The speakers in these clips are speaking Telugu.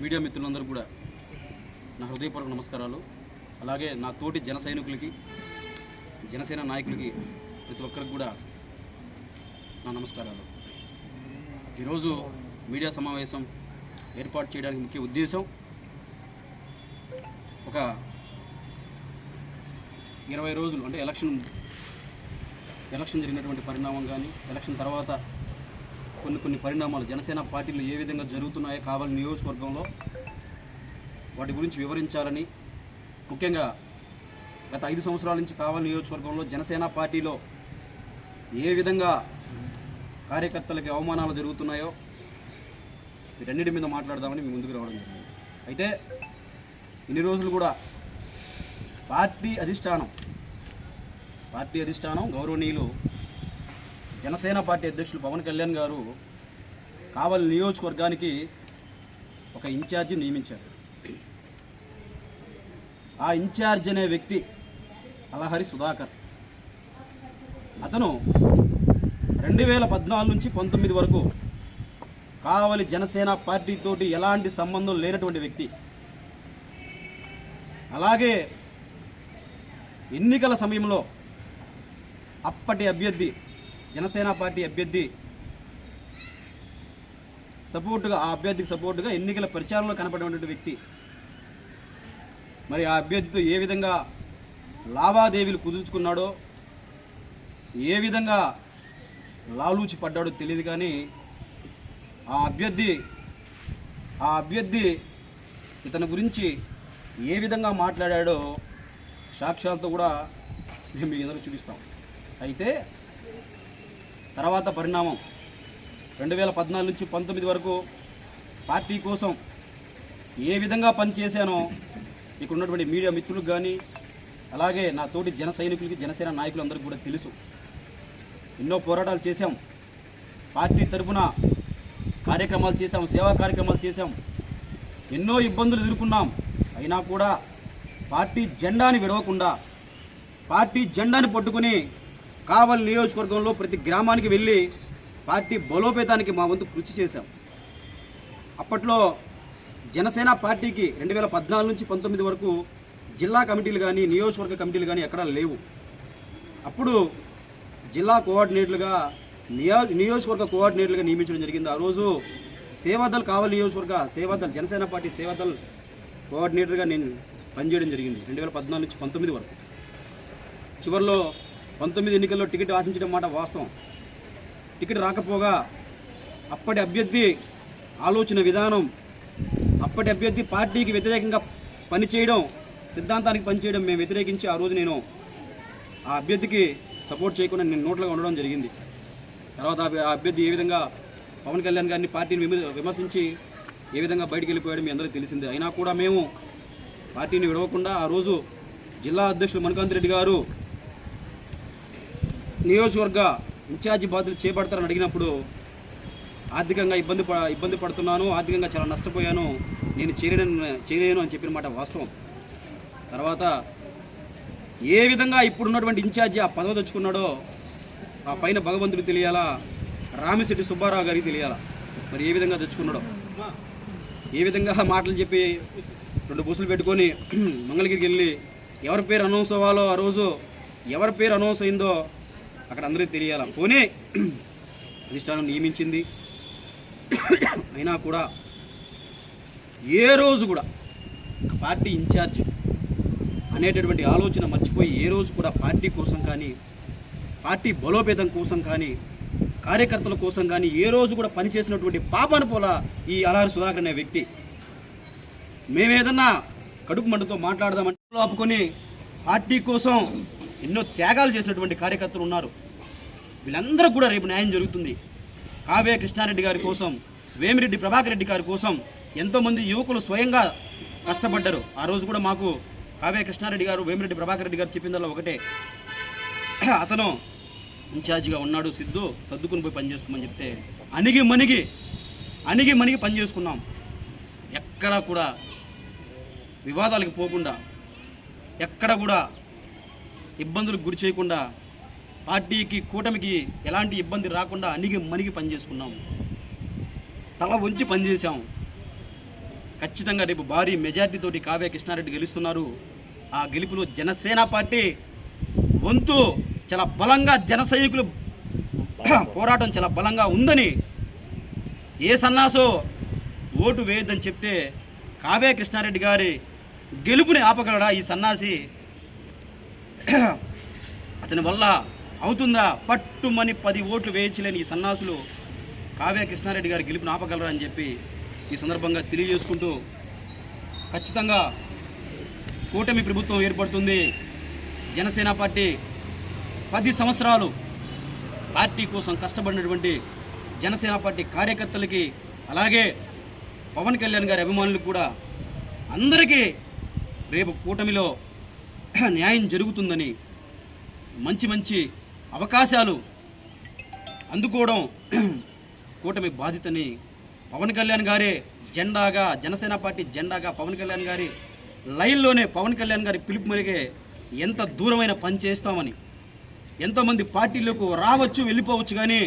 మీడియా మిత్రులందరూ కూడా నా హృదయపూర్వక నమస్కారాలు. అలాగే నా తోటి జన సైనికులకి జనసేన నాయకులకి ప్రతి ఒక్కరికి కూడా నా నమస్కారాలు. ఈరోజు మీడియా సమావేశం ఏర్పాటు చేయడానికి ముఖ్య ఉద్దేశం ఒక ఇరవై రోజులు అంటే ఎలక్షన్ ఎలక్షన్ జరిగినటువంటి పరిణామం కానీ ఎలక్షన్ తర్వాత కొన్ని కొన్ని పరిణామాలు. జనసేన పార్టీలు ఏ విధంగా జరుగుతున్నాయో కావాలి నియోజకవర్గంలో వాటి గురించి వివరించాలని ముఖ్యంగా గత ఐదు సంవత్సరాల నుంచి కావాలి నియోజకవర్గంలో జనసేన పార్టీలో ఏ విధంగా కార్యకర్తలకి అవమానాలు జరుగుతున్నాయో వీటన్నిటి మీద మాట్లాడదామని మీ ముందుకు రావడం జరిగింది. అయితే ఇన్ని రోజులు కూడా పార్టీ అధిష్టానం పార్టీ అధిష్టానం గౌరవనీయులు జనసేన పార్టీ అధ్యక్షులు పవన్ కళ్యాణ్ గారు కావలి నియోజకవర్గానికి ఒక ఇన్ఛార్జి నియమించారు. ఆ ఇన్ఛార్జ్ అనే వ్యక్తి అలహరి సుధాకర్. అతను రెండు వేల పద్నాలుగు నుంచి పంతొమ్మిది వరకు కావలి జనసేన పార్టీతోటి ఎలాంటి సంబంధం లేనటువంటి వ్యక్తి. అలాగే ఎన్నికల సమయంలో అప్పటి అభ్యర్థి జనసేన పార్టీ అభ్యర్థి సపోర్టుగా ఆ అభ్యర్థికి సపోర్టుగా ఎన్నికల ప్రచారంలో కనపడినటువంటి వ్యక్తి. మరి ఆ అభ్యర్థితో ఏ విధంగా లావాదేవీలు కుదుర్చుకున్నాడో ఏ విధంగా లాలూచి పడ్డాడో తెలియదు కానీ ఆ అభ్యర్థి ఆ అభ్యర్థి ఇతని గురించి ఏ విధంగా మాట్లాడాడో సాక్ష్యాలతో కూడా మేము మీ ఎదురు చూపిస్తాం. అయితే తర్వాత పరిణామం. రెండు వేల పద్నాలుగు నుంచి పంతొమ్మిది వరకు పార్టీ కోసం ఏ విధంగా పనిచేశానో ఇక్కడ ఉన్నటువంటి మీడియా మిత్రులకు కానీ అలాగే నా తోటి జన సైనికులకి జనసేన నాయకులందరికీ కూడా తెలుసు. ఎన్నో పోరాటాలు చేశాం. పార్టీ తరపున కార్యక్రమాలు చేశాం సేవా కార్యక్రమాలు చేశాం. ఎన్నో ఇబ్బందులు ఎదుర్కొన్నాం. అయినా కూడా పార్టీ జెండాని విడవకుండా పార్టీ జెండాని పట్టుకుని కావలి నియోజకవర్గంలో ప్రతి గ్రామానికి వెళ్ళి పార్టీ బలోపేతానికి మా వంతు కృషి చేశాం. అప్పట్లో జనసేన పార్టీకి రెండు వేల పద్నాలుగు నుంచి పంతొమ్మిది వరకు జిల్లా కమిటీలు కానీ నియోజకవర్గ కమిటీలు కానీ ఎక్కడా లేవు. అప్పుడు జిల్లా కోఆర్డినేటర్లుగా నియో నియోజకవర్గ కోఆర్డినేటర్లుగా నియమించడం జరిగింది. ఆ రోజు సేవాదల్ కావలి నియోజకవర్గ సేవాదల్ జనసేన పార్టీ సేవాదల్ కోఆర్డినేటర్గా నేను పనిచేయడం జరిగింది రెండు వేల పద్నాలుగు నుంచి పంతొమ్మిది వరకు. చివరిలో పంతొమ్మిది ఎన్నికల్లో టికెట్ ఆశించడం మాట వాస్తవం. టికెట్ రాకపోగా అప్పటి అభ్యర్థి ఆలోచన విధానం అప్పటి అభ్యర్థి పార్టీకి వ్యతిరేకంగా పనిచేయడం సిద్ధాంతానికి పనిచేయడం మేము వ్యతిరేకించి ఆ రోజు నేను ఆ అభ్యర్థికి సపోర్ట్ చేయకుండా నేను నోట్లుగా ఉండడం జరిగింది. తర్వాత ఆ అభ్యర్థి ఏ విధంగా పవన్ కళ్యాణ్ గారిని పార్టీని విమ- విమర్శించి ఏ విధంగా బయటికి వెళ్ళిపోయాడు మీ అందరికీ తెలిసిందే. అయినా కూడా మేము పార్టీని విడవకుండా ఆ రోజు జిల్లా అధ్యక్షులు మణికాంత్ రెడ్డి గారు నియోజకవర్గ ఇన్ఛార్జి బాధ్యతలు చేపడతారని అడిగినప్పుడు ఆర్థికంగా ఇబ్బంది ప ఇబ్బంది పడుతున్నాను ఆర్థికంగా చాలా నష్టపోయాను నేను చేరలేను చేయలేను అని చెప్పిన మాట వాస్తవం. తర్వాత ఏ విధంగా ఇప్పుడున్నటువంటి ఇన్ఛార్జి ఆ పదవి తెచ్చుకున్నాడో ఆ పైన భగవంతుడు తెలియాలా? రామిశెట్టి సుబ్బారావు గారికి తెలియాలా? మరి ఏ విధంగా తెచ్చుకున్నాడో? ఏ విధంగా మాటలు చెప్పి రెండు బుసులు పెట్టుకొని మంగళగిరికి వెళ్ళి ఎవరి పేరు అనౌన్స్ అవ్వాలో ఆ రోజు ఎవరి పేరు అనౌన్స్ అయిందో అక్కడ అందరికీ తెలియాల? పోనీ అధిష్టానం నియమించింది. అయినా కూడా ఏ రోజు కూడా ఒక పార్టీ ఇన్ఛార్జ్ అనేటటువంటి ఆలోచన మర్చిపోయి ఏ రోజు కూడా పార్టీ కోసం కానీ పార్టీ బలోపేతం కోసం కానీ కార్యకర్తల కోసం కానీ ఏ రోజు కూడా పనిచేసినటువంటి పాపన పోల ఈ అలారి సుధాకర్ అనే వ్యక్తి. మేమేదన్నా కడుపు మంటతో మాట్లాడదామంటే ఆపుకొని పార్టీ కోసం ఎన్నో త్యాగాలు చేసినటువంటి కార్యకర్తలు ఉన్నారు. వీళ్ళందరూ కూడా రేపు న్యాయం జరుగుతుంది. కావ్య కృష్ణారెడ్డి గారి కోసం వేమిరెడ్డి ప్రభాకర్ రెడ్డి గారి కోసం ఎంతోమంది యువకులు స్వయంగా కష్టపడ్డారు. ఆ రోజు కూడా మాకు కావ్య కృష్ణారెడ్డి గారు వేమిరెడ్డి ప్రభాకర్ రెడ్డి గారు చెప్పిందల్లా ఒకటే. అతను ఇన్ఛార్జిగా ఉన్నాడు సిద్ధు సర్దుకుని పోయి పనిచేసుకోమని చెప్తే అణిగి మణిగి అణిగి మణిగి పని చేసుకున్నాం. ఎక్కడా కూడా వివాదాలకు పోకుండా ఎక్కడ కూడా ఇబ్బందులకు గురి చేయకుండా పార్టీకి కూటమికి ఎలాంటి ఇబ్బంది రాకుండా అణిగి మణిగి పనిచేసుకున్నాం. తల వంచి పనిచేసాం ఖచ్చితంగా రేపు భారీ మెజార్టీతోటి కావ్య కృష్ణారెడ్డి గెలుస్తున్నారు. ఆ గెలుపులో జనసేన పార్టీ వంతు చాలా బలంగా జన సైనికులు పోరాటం చాలా బలంగా ఉందని ఏ సన్నాసో ఓటు వేయొద్దని చెప్తే కావ్య కృష్ణారెడ్డి గారి గెలుపుని ఆపగలడా ఈ సన్నాసి? అతని వల్ల అవుతుందా? పట్టుమని పది ఓట్లు వేయించలేని ఈ సన్నాసులు కావ్య కృష్ణారెడ్డి గారి గెలుపుని ఆపగలరా అని చెప్పి ఈ సందర్భంగా తెలియజేసుకుంటూ ఖచ్చితంగా కూటమి ప్రభుత్వం ఏర్పడుతుంది. జనసేన పార్టీ పది సంవత్సరాలు పార్టీ కోసం కష్టపడినటువంటి జనసేన పార్టీ కార్యకర్తలకి అలాగే పవన్ కళ్యాణ్ గారి అభిమానులకు కూడా అందరికీ రేపు కూటమిలో న్యాయం జరుగుతుందని మంచి మంచి అవకాశాలు అందుకోవడం కూటమి బాధ్యతని పవన్ కళ్యాణ్ గారే జెండాగా జనసేన పార్టీ జెండాగా పవన్ కళ్యాణ్ గారి లైన్లోనే పవన్ కళ్యాణ్ గారి పిలుపు మెరిగే ఎంత దూరమైన పని చేస్తామని ఎంతోమంది పార్టీలకు రావచ్చు వెళ్ళిపోవచ్చు కానీ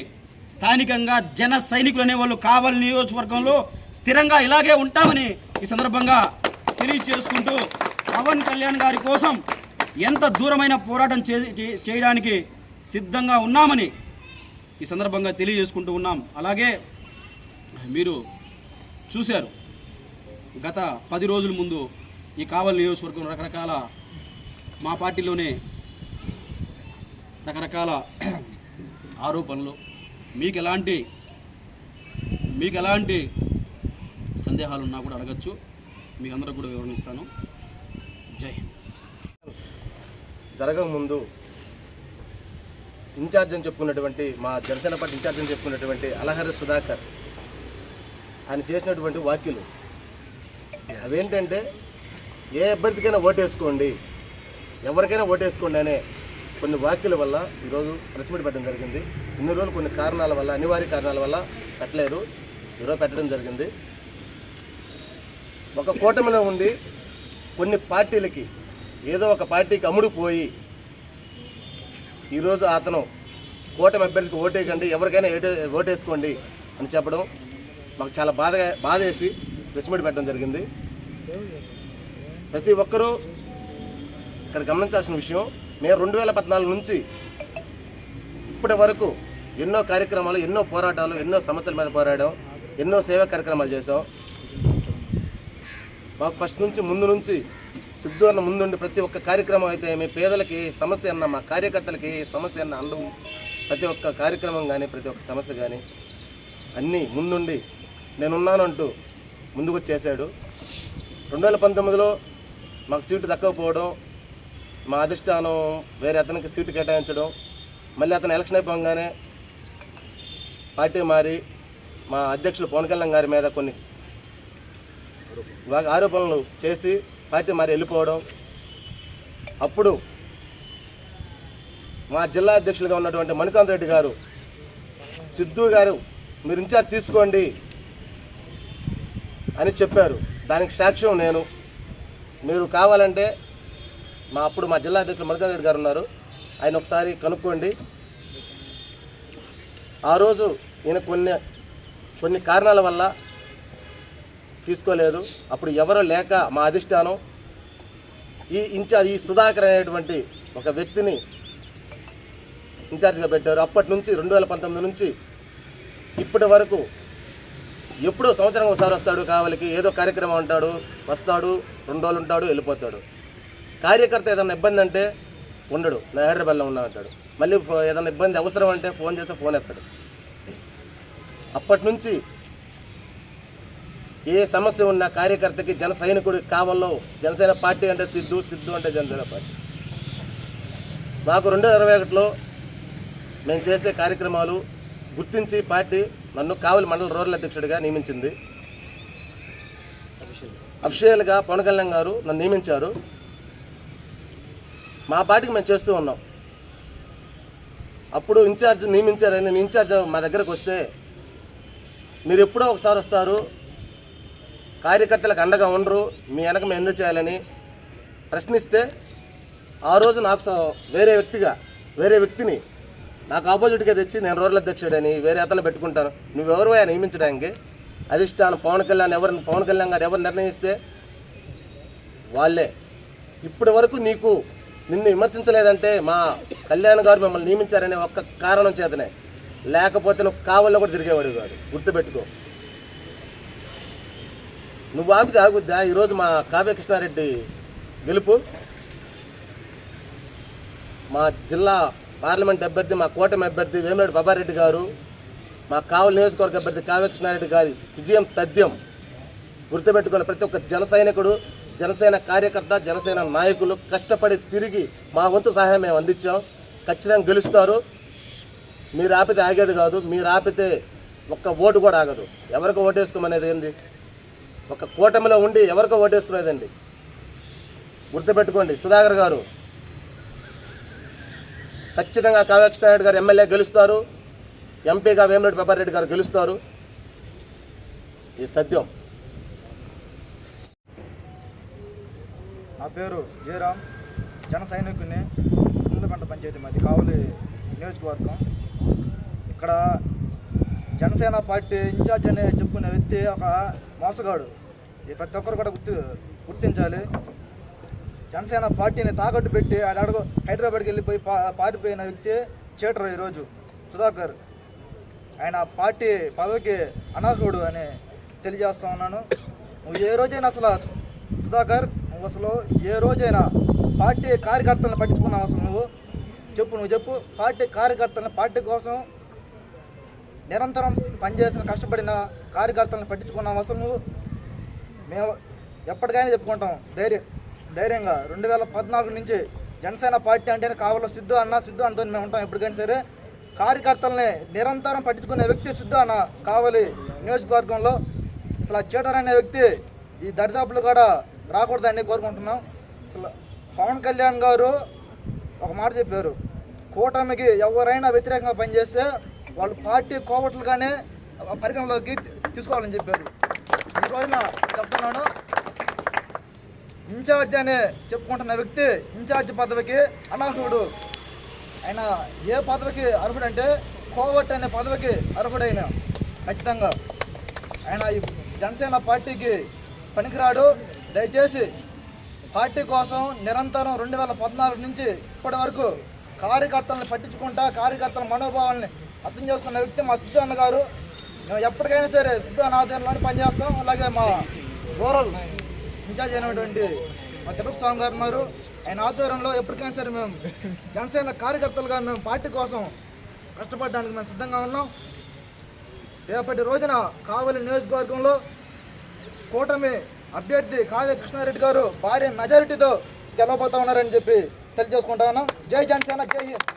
స్థానికంగా జన సైనికులు అనేవాళ్ళు కావలి నియోజకవర్గంలో స్థిరంగా ఇలాగే ఉంటామని ఈ సందర్భంగా తెలియజేసుకుంటూ పవన్ కళ్యాణ్ గారి కోసం ఎంత దూరమైన పోరాటం చే- చేయడానికి సిద్ధంగా ఉన్నామని ఈ సందర్భంగా తెలియజేసుకుంటూ ఉన్నాం. అలాగే మీరు చూశారు గత పది రోజుల ముందు ఈ కావలి నియోజకవర్గం రకరకాల మా పార్టీలోనే రకరకాల ఆరోపణలు మీకు ఎలాంటి మీకు ఎలాంటి సందేహాలు ఉన్నా కూడా అడగచ్చు. మీ అందరూ కూడా వివరణిస్తాను జై హింద్. జరగకముందు ఇన్ఛార్జ్ అని చెప్పుకున్నటువంటి మా జనసేన పార్టీ ఇన్ఛార్జ్ అని చెప్పుకున్నటువంటి అలహరి సుధాకర్ ఆయన చేసినటువంటి వ్యాఖ్యలు. అవేంటంటే ఏ అభ్యర్థికైనా ఓటేసుకోండి. ఎవరికైనా ఓటేసుకోండి అనే కొన్ని వ్యాఖ్యల వల్ల ఈరోజు ప్రెస్ మీట్ పెట్టడం జరిగింది. ఇన్ని రోజులు కొన్ని కారణాల వల్ల అనివార్య కారణాల వల్ల పెట్టలేదు. ఈరోజు పెట్టడం జరిగింది. ఒక కూటమిలో ఉండి కొన్ని పార్టీలకి ఏదో ఒక పార్టీకి అమ్ముడుపోయి ఈరోజు అతను కూటమి అభ్యర్థికి ఓటేయకండి ఎవరికైనా ఏటే ఓటేసుకోండి అని చెప్పడం మాకు చాలా బాధగా బాధ వేసి ప్రెస్ మీట్ పెట్టడం జరిగింది. ప్రతి ఒక్కరూ ఇక్కడ గమనించాల్సిన విషయం మేము రెండు వేల పద్నాలుగు నుంచి ఇప్పటి వరకు ఎన్నో కార్యక్రమాలు ఎన్నో పోరాటాలు ఎన్నో సమస్యల మీద పోరాడాం ఎన్నో సేవా కార్యక్రమాలు చేసాం మాకు ఫస్ట్ నుంచి ముందు నుంచి సిద్ధు అన్న ముందుండి ప్రతి ఒక్క కార్యక్రమం అయితే మీ పేదలకి సమస్య అన్న మా కార్యకర్తలకి సమస్య అన్న అండం ప్రతి ఒక్క కార్యక్రమం కానీ ప్రతి ఒక్క సమస్య కానీ అన్నీ ముందుండి నేనున్నానంటూ ముందుకు చేశాడు రెండు వేల పంతొమ్మిదిలో మాకు సీటు దక్కకపోవడం మా అధిష్టానం వేరే అతనికి సీటు కేటాయించడం మళ్ళీ అతను ఎలక్షన్ అయిపోగానే పార్టీ మారి మా అధ్యక్షులు పవన్ కళ్యాణ్ గారి మీద కొన్ని ఆరోపణలు చేసి పార్టీ మరి వెళ్ళిపోవడం. అప్పుడు మా జిల్లా అధ్యక్షులుగా ఉన్నటువంటి మణికాంత్ రెడ్డి గారు సిద్ధు గారు మీరు ఇన్ఛార్జ్ తీసుకోండి అని చెప్పారు. దానికి సాక్ష్యం నేను. మీరు కావాలంటే మా అప్పుడు మా జిల్లా అధ్యక్షులు మణికాంత్ రెడ్డి గారు ఉన్నారు. ఆయన ఒకసారి కనుక్కోండి. ఆ రోజు ఈయన కొన్ని కొన్ని కారణాల వల్ల తీసుకోలేదు. అప్పుడు ఎవరో లేక మా అధిష్టానం ఈ ఇన్ఛార్జ్ ఈ సుధాకర్ అనేటువంటి ఒక వ్యక్తిని ఇన్ఛార్జ్గా పెట్టారు. అప్పటి నుంచి రెండు వేల పంతొమ్మిది నుంచి ఇప్పటి వరకు ఎప్పుడో సంవత్సరం ఒకసారి వస్తాడు కావలికి ఏదో కార్యక్రమం ఉంటాడు వస్తాడు రెండు రోజులు ఉంటాడు వెళ్ళిపోతాడు. కార్యకర్త ఏదైనా ఇబ్బంది అంటే ఉండడు. నా హైదరాబాద్లో ఉన్నా అంటాడు. మళ్ళీ ఏదైనా ఇబ్బంది అవసరం అంటే ఫోన్ చేస్తే ఫోన్ ఎత్తాడు. అప్పటి నుంచి ఏ సమస్య ఉన్న కార్యకర్తకి జన సైనికుడికి కావాలో జనసేన పార్టీ అంటే సిద్ధు సిద్ధు అంటే జనసేన పార్టీ. మాకు రెండు వేల ఇరవై ఒకటిలో మేము చేసే కార్యక్రమాలు గుర్తించి పార్టీ నన్ను కావలి మండల రూరల్ అధ్యక్షుడిగా నియమించింది. అఫిషియల్గా పవన్ కళ్యాణ్ గారు నన్ను నియమించారు. మా పార్టీకి మేము చేస్తూ ఉన్నాం. అప్పుడు ఇన్ఛార్జ్ నియమించారని నేను ఇన్ఛార్జ్ మా దగ్గరకు వస్తే మీరు ఎప్పుడో ఒకసారి వస్తారు కార్యకర్తలకు అండగా ఉండరు. మీ వెనక మేము ఎందుకు చేయాలని ప్రశ్నిస్తే ఆ రోజు నాకు స- వేరే వ్యక్తిగా వేరే వ్యక్తిని నాకు ఆపోజిట్గా తెచ్చి నేను రోడ్ల అధ్యక్షుడని వేరే అతను పెట్టుకుంటాను. నువ్వెవరు ఆయన నియమించడానికి? అధిష్టానం పవన్ కళ్యాణ్ ఎవరిని పవన్ కళ్యాణ్ గారు ఎవరు నిర్ణయిస్తే వాళ్ళే. ఇప్పటి వరకు నీకు నిన్ను విమర్శించలేదంటే మా కళ్యాణ్ గారు మిమ్మల్ని నియమించారనే ఒక్క కారణం చేతనే. లేకపోతే నువ్వు కావాలో కూడా తిరిగేవాడు కాదు. గుర్తుపెట్టుకో. నువ్వు ఆపితే ఆగుద్దా ఈరోజు మా కావ్య కృష్ణారెడ్డి గెలుపు. మా జిల్లా పార్లమెంట్ అభ్యర్థి మా కూటమి అభ్యర్థి వేమిరెడ్డి బాబారెడ్డి గారు మా కావలి నియోజకవర్గ అభ్యర్థి కావ్యకృష్ణారెడ్డి గారి విజయం తథ్యం గుర్తుపెట్టుకున్న ప్రతి ఒక్క జన సైనికుడు జనసేన కార్యకర్త జనసేన నాయకులు కష్టపడి తిరిగి మా వంతు సహాయం మేము అందించాం. ఖచ్చితంగా గెలుస్తారు. మీరు ఆపితే ఆగేది కాదు. మీరు ఆపితే ఒక్క ఓటు కూడా ఆగదు. ఎవరికి ఓటేసుకోమనేది ఏంది? ఒక కూటమిలో ఉండి ఎవరికో ఓటేసుకునేదండి. గుర్తుపెట్టుకోండి సుధాకర్ గారు. ఖచ్చితంగా కావ్యకృష్ణారెడ్డి గారు ఎమ్మెల్యే గెలుస్తారు. ఎంపీగా వేమిరెడ్డి పెప్పారెడ్డి గారు గెలుస్తారు. ఈ తథ్యం. నా పేరు జయరామ్. జన సైనికుని ముందుపంట పంచాయతీ మాది కావలి నియోజకవర్గం. ఇక్కడ జనసేన పార్టీ ఇన్ఛార్జ్ అనే చెప్పుకునే వ్యక్తి ఒక మోసగాడు. ఇది ప్రతి ఒక్కరు కూడా గుర్తు గుర్తించాలి. జనసేన పార్టీని తాకట్టు పెట్టి ఆడ అడుగు హైదరాబాద్కి వెళ్ళిపోయి పారిపోయిన వ్యక్తి చేటర్ ఈరోజు సుధాకర్. ఆయన పార్టీ పదవికి అనర్హుడు అని తెలియజేస్తా ఉన్నాను. నువ్వు ఏ రోజైనా అసలు సుధాకర్ నువ్వు అసలు ఏ రోజైనా పార్టీ కార్యకర్తలను పట్టించుకున్నావు అసలు నువ్వు? చెప్పు నువ్వు చెప్పు. పార్టీ కార్యకర్తలను పార్టీ కోసం నిరంతరం పనిచేసిన కష్టపడిన కార్యకర్తలను పట్టించుకున్న అవసరం మేము ఎప్పటికైనా చెప్పుకుంటాం. ధైర్యం ధైర్యంగా. రెండు వేల పద్నాలుగు నుంచి జనసేన పార్టీ అంటేనే కావాలో సిద్ధు అన్న సిద్ధు అంతో మేము ఉంటాం ఎప్పటికైనా సరే. కార్యకర్తల్ని నిరంతరం పట్టించుకునే వ్యక్తి సిద్ధు అన్న కావాలి నియోజకవర్గంలో. అసలు చీటర్ అనే వ్యక్తి ఈ దరిదాపులు కూడా రాకూడదని కోరుకుంటున్నాం. అసలు పవన్ కళ్యాణ్ గారు ఒక మాట చెప్పారు. కూటమికి ఎవరైనా వ్యతిరేకంగా పనిచేస్తే వాళ్ళు పార్టీ కోవట్లుగానే పరిగణలోకి తీసుకోవాలని చెప్పారు. ఈ రోజున చెప్తున్నాను ఇన్ఛార్జ్ అనే చెప్పుకుంటున్న వ్యక్తి ఇన్ఛార్జ్ పదవికి అనర్హుడు. ఆయన ఏ పదవికి అర్హుడంటే కోవట్ అనే పదవికి అర్హుడైన ఖచ్చితంగా. ఆయన ఈ జనసేన పార్టీకి పనికిరాడు. దయచేసి పార్టీ కోసం నిరంతరం రెండు వేల పద్నాలుగు నుంచి ఇప్పటి వరకు కార్యకర్తలను పట్టించుకుంటా కార్యకర్తల మనోభావాల్ని అర్థం చేసుకున్న వ్యక్తి మా సిద్ధు అన్న గారు. మేము ఎప్పటికైనా సరే సిద్ధు అన్న ఆధ్వర్యంలోనే పనిచేస్తాం. అలాగే మా రూరల్ ఇన్ఛార్జ్ అయినటువంటి మా తిరుపతి స్వామి గారు ఉన్నారు. ఆయన ఆధ్వర్యంలో ఎప్పటికైనా సరే మేము జనసేన కార్యకర్తలుగా మేము పార్టీ కోసం కష్టపడడానికి మేము సిద్ధంగా ఉన్నాం. రేపటి రోజున కావలి నియోజకవర్గంలో కూటమి అభ్యర్థి కావ్య కృష్ణారెడ్డి గారు భారీ మెజారిటీతో గెలవబోతా ఉన్నారని చెప్పి తెలియజేసుకుంటా ఉన్నాం. జై జనసేన జై హింద్.